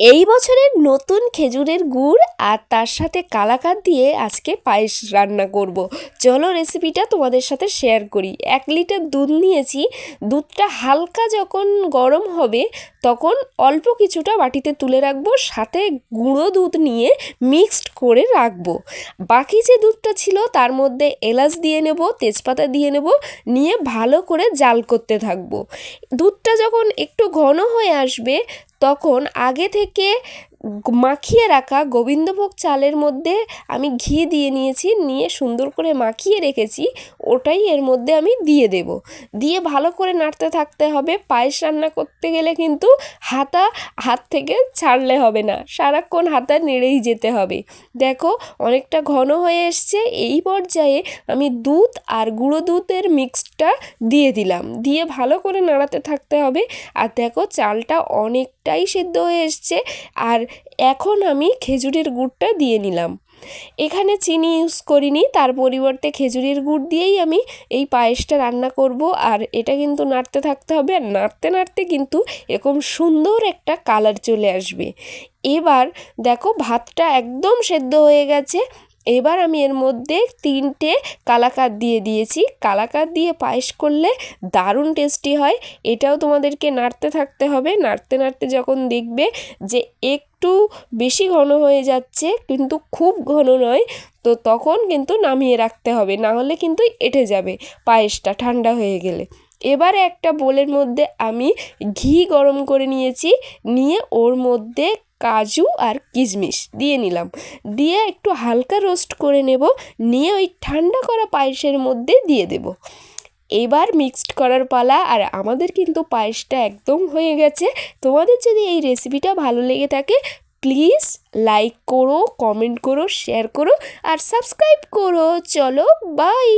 এই বছরের নতুন খেজুরের গুড় আর তার সাথে কালাকাঁদ দিয়ে আজকে পায়েস রান্না করব। চলো রেসিপিটা তোমাদের সাথে শেয়ার করি। এক লিটার দুধ নিয়েছি। দুধটা হালকা যখন গরম হবে, তখন অল্প কিছুটা বাটিতে তুলে রাখব, সাথে গুঁড়ো দুধ নিয়ে মিক্সড করে রাখব। বাকি যে দুধটা ছিল, তার মধ্যে এলাচ দিয়ে নেব, তেজপাতা দিয়ে নেব, নিয়ে ভালো করে জাল করতে থাকব। দুধটা যখন একটু ঘন হয়ে আসবে তখন আগে থেকে মাখিয়ে রাখা গোবিন্দভোগ চালের মধ্যে আমি ঘি দিয়ে নিয়েছি, নিয়ে সুন্দর করে মাখিয়ে রেখেছি, ওটাই এর মধ্যে আমি দিয়ে দেব। দিয়ে ভালো করে নাড়তে থাকতে হবে, পায়েস রান্না করতে গেলে কিন্তু হাতা, হাত থেকে ছাড়লে হবে না, সারাক্ষণ হাতা নেড়েই যেতে হবে। দেখো, অনেকটা ঘন হয়ে এসছে, এই পর্যায়ে আমি দুধ আর গুঁড়ো দুধের মিক্সটা দিয়ে দিলাম। দিয়ে ভালো করে নাড়াতে থাকতে হবে, আর দেখো, চালটা অনেকটাই সেদ্ধ হয়ে এসছে, আর এখন আমি খেজুরের গুড়টা দিয়ে নিলাম। এখানে চিনি ইউজ করিনি, তার পরিবর্তে খেজুরের গুড় দিয়েই আমি এই পায়েসটা রান্না করব। আর এটা কিন্তু নাড়তে থাকতে হবে, আর নাড়তে নাড়তে কিন্তু এরকম সুন্দর একটা কালার চলে আসবে। এবার দেখো ভাতটা একদম সেদ্ধ হয়ে গেছে এবার আমি এর মধ্যে তিনটে কালাকাঁদ দিয়ে দিয়েছি। কালাকাঁদ দিয়ে পায়েস করলে দারুণ টেস্টি হয়। এটাও তোমাদেরকে নাড়তে থাকতে হবে। নাড়তে নাড়তে যখন দেখবে যে একটু বেশি ঘন হয়ে যাচ্ছে, কিন্তু খুব ঘন নয়, তো তখন কিন্তু নামিয়ে রাখতে হবে। না হলে কিন্তু এঁটে যাবে পায়েসটা ঠান্ডা হয়ে গেলে। এবারে একটা বোলের মধ্যে আমি ঘি গরম করে নিয়েছি। নিয়ে ওর মধ্যে কাজু আর কিশমিশ দিয়ে নিলাম। দিয়ে একটু হালকা রোস্ট করে নেব, নিয়ে ওই ঠান্ডা করা পায়েসের মধ্যে দিয়ে দেব। এবার মিক্সড করার পালা, আর আমাদের কিন্তু পায়েসটা একদম হয়ে গেছে। তোমাদের যদি এই রেসিপিটা ভালো লেগে থাকে প্লিজ লাইক করো কমেন্ট করো শেয়ার করো, আর সাবস্ক্রাইব করো। চলো বাই